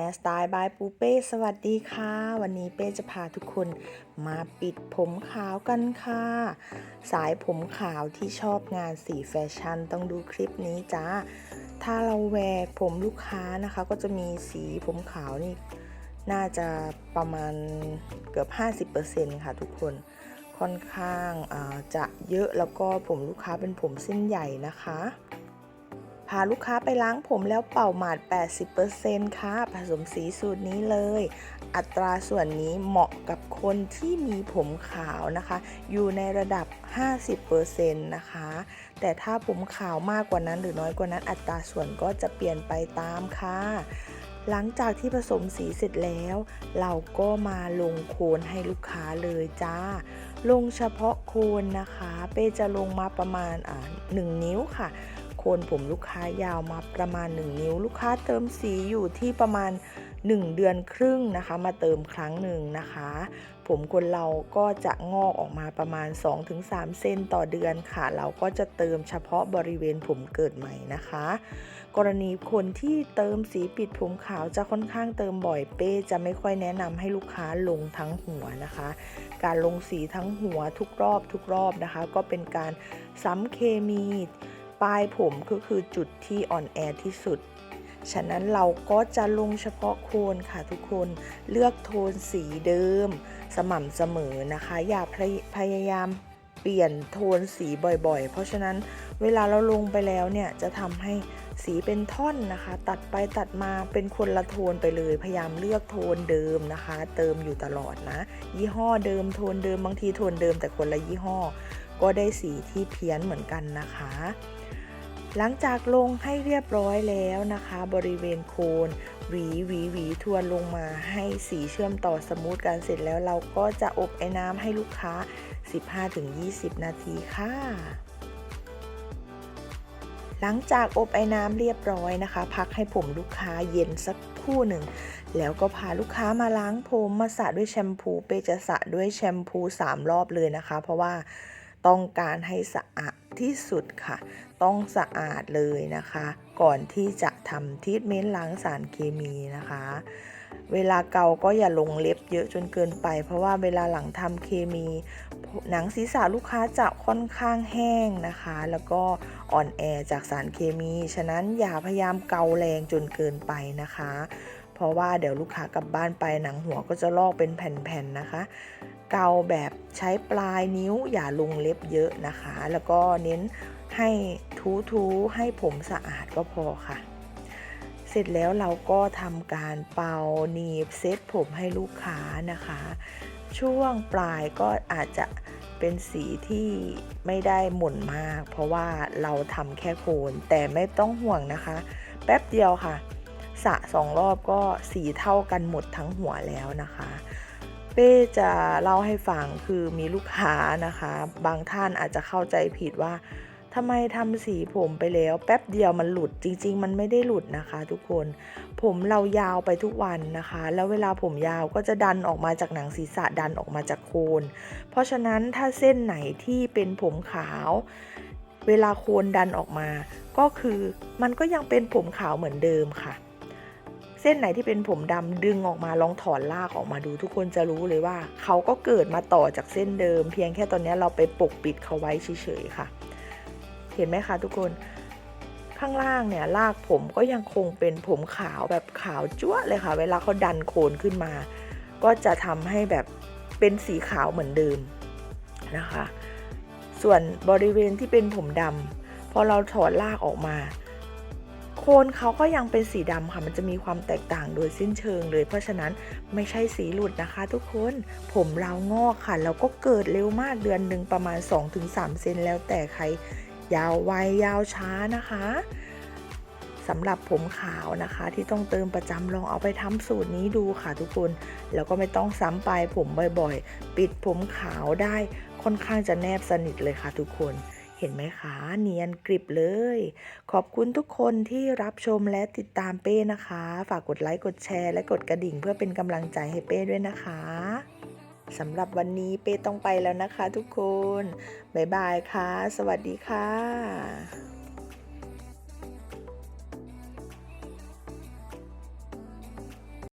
Hair Style by ปูเป้ สวัสดีค่ะ วันนี้เป้จะพาทุกคนมาปิดผมขาวกันค่ะ สายผมขาวที่ชอบงานสีแฟชั่นต้องดูคลิปนี้จ้า ถ้าเราแหวกผมลูกค้านะคะ ก็จะมีสีผมขาวนี่ น่าจะประมาณเกือบ 50%ค่ะทุกคนค่อนข้างจะเยอะแล้วก็ผมลูกค้าเป็นผมเส้นใหญ่นะคะ พาลูกค้าไปล้างผมแล้วเป่าหมาด 80%ค่ะ ผสมสีสูตรนี้เลย อัตราส่วนนี้เหมาะกับคนที่มีผมขาวนะคะ อยู่ในระดับ 50%นะคะ แต่ถ้าผมขาวมากกว่านั้นหรือน้อยกว่านั้นอัตราส่วนก็จะเปลี่ยนไปตามค่ะหลังจากที่ผสมสีเสร็จแล้ว เราก็มาลงโคนให้ลูกค้าเลยจ้า ลงเฉพาะโคนนะคะ เป้จะลงมาประมาณอ่าหนึ่งนิ้วค่ะ โคนผมลูกค้ายาวมาประมาณ 1 นิ้ว ลูกค้าเติมสีอยู่ที่ประมาณ 1 เดือนครึ่งนะคะ มาเติมครั้งหนึ่งนะคะ ผมคนเราก็จะงอกออกมาประมาณ 2-3 เซนต่อเดือนค่ะ เราก็จะเติมเฉพาะบริเวณผมเกิดใหม่นะคะ กรณีคนที่เติมสีปิดผมขาวจะค่อนข้างเติมบ่อยเป้จะไม่ค่อยแนะนำให้ลูกค้าลงทั้งหัวนะคะ การลงสีทั้งหัวทุกรอบทุกรอบนะคะ ก็เป็นการซ้ำเคมี ปลายผมก็คือจุดที่อ่อนแอที่สุด ฉะนั้นเราก็จะลงเฉพาะโคนค่ะทุกคน เลือกโทนสีเดิม สม่ำเสมอนะคะ อย่าพยพยายามเปลี่ยนโทนสีบ่อยๆ เพราะฉะนั้นเวลาเราลงไปแล้วเนี่ยจะทำให้สีเป็นท่อนนะคะ ตัดไปตัดมาเป็นคนละโทนไปเลย พยายามเลือกโทนเดิมนะคะ เติมอยู่ตลอดนะ ยี่ห้อเดิมโทนเดิมบางทีโทนเดิมแต่คนละยี่ห้อ ก็ได้สีที่เพี้ยนเหมือนกันนะคะ หลังจากลงให้เรียบร้อยแล้วนะคะ บริเวณโคนหวีหวีหวีทวนลงมาให้สีเชื่อมต่อสมูทกันเสร็จแล้วเราก็จะอบไอ้น้ำให้ลูกค้า 15-20 นาทีค่ะหลังจากอบไอ้น้ำเรียบร้อยนะคะ พักให้ผมลูกค้าเย็นสักคู่หนึ่ง แล้วก็พาลูกค้ามาล้างผมมาสระด้วยแชมพูเปจะสระด้วยแชมพู 3 รอบเลยนะคะ เพราะว่า ต้องการให้สะอาดที่สุดค่ะ ต้องสะอาดเลยนะคะ ก่อนที่จะทำทีทเมนต์ล้างสารเคมีนะคะ เวลาเกาก็อย่าลงเล็บเยอะจนเกินไป เพราะว่าเวลาหลังทำเคมี หนังศีรษะลูกค้าจะค่อนข้างแห้งนะคะ แล้วก็อ่อนแอจากสารเคมี ฉะนั้นอย่าพยายามเกาแรงจนเกินไปนะคะ เพราะว่าเดี๋ยวลูกค้ากลับบ้านไปหนังหัวก็จะลอกเป็นแผ่นๆนะคะ เกาแบบใช้ปลายนิ้วอย่าลงเล็บเยอะนะคะ แล้วก็เน้นให้ทูๆให้ผมสะอาดก็พอค่ะ เสร็จแล้วเราก็ทำการเป่าหนีบเซตผมให้ลูกค้านะคะ ช่วงปลายก็อาจจะเป็นสีที่ไม่ได้หม่นมาก เพราะว่าเราทำแค่โคนแต่ไม่ต้องห่วงนะคะ แป๊บเดียวค่ะ สะสองรอบก็สีเท่ากันหมดทั้งหัวแล้วนะคะ เป้จะเล่าให้ฟังคือมีลูกค้านะคะ บางท่านอาจจะเข้าใจผิดว่าทำไมทำสีผมไปแล้ว แป๊บเดียวมันหลุดจริง ๆ มันไม่ได้หลุดนะคะ ทุกคน ผมเรายาวไปทุกวันนะคะ แล้วเวลาผมยาวก็จะดันออกมาจากหนังศีรษะดันออกมาจากโคน เพราะฉะนั้นถ้าเส้นไหนที่เป็นผมขาว เวลาโคนดันออกมา ก็คือมันก็ยังเป็นผมขาวเหมือนเดิมค่ะ เส้นไหนที่เป็นผมดำดึงออกมาลองถอนลากออกมาดู ทุกคนจะรู้เลยว่า เขาก็เกิดมาต่อจากเส้นเดิม เพียงแค่ตอนนี้เราไปปกปิดเขาไว้เฉยๆค่ะ เห็นไหมคะทุกคนข้างล่างเนี่ยลากผมก็ยังคงเป็นผมขาวแบบขาวจั๊วะเลยค่ะ เวลาเขาดันโคนขึ้นมา ก็จะทำให้แบบเป็นสีขาวเหมือนเดิมนะคะ ส่วนบริเวณที่เป็นผมดำพอเราถอดลากออกมา คนเขาก็ยังเป็นสีดำค่ะ มันจะมีความแตกต่างโดยสิ้นเชิงเลย เพราะฉะนั้นไม่ใช่สีหลุดนะคะ ทุกคน ผมเรางอกค่ะ แล้วก็เกิดเร็วมากเดือนหนึ่งประมาณ 2-3 เซนแล้วแต่ใคร ยาวไวยาวช้านะคะสำหรับผมขาวนะคะ ที่ต้องเติมประจำลองเอาไปทำสูตรนี้ดูค่ะทุกคน แล้วก็ไม่ต้องซ้ำปลายผมบ่อยๆ ปิดผมขาวได้ค่อนข้างจะแนบสนิทเลยค่ะทุกคน เห็นไหมคะเนียนกริบเลย ขอบคุณทุกคนที่รับชมและติดตามเป้นะคะ ฝากกดไลค์กดแชร์และกดกระดิ่ง เพื่อเป็นกำลังใจให้เป้ด้วยนะคะสำหรับวันนี้เป้ต้องไปแล้วนะคะ ทุกคน บ๊ายบายค่ะ สวัสดีค่ะ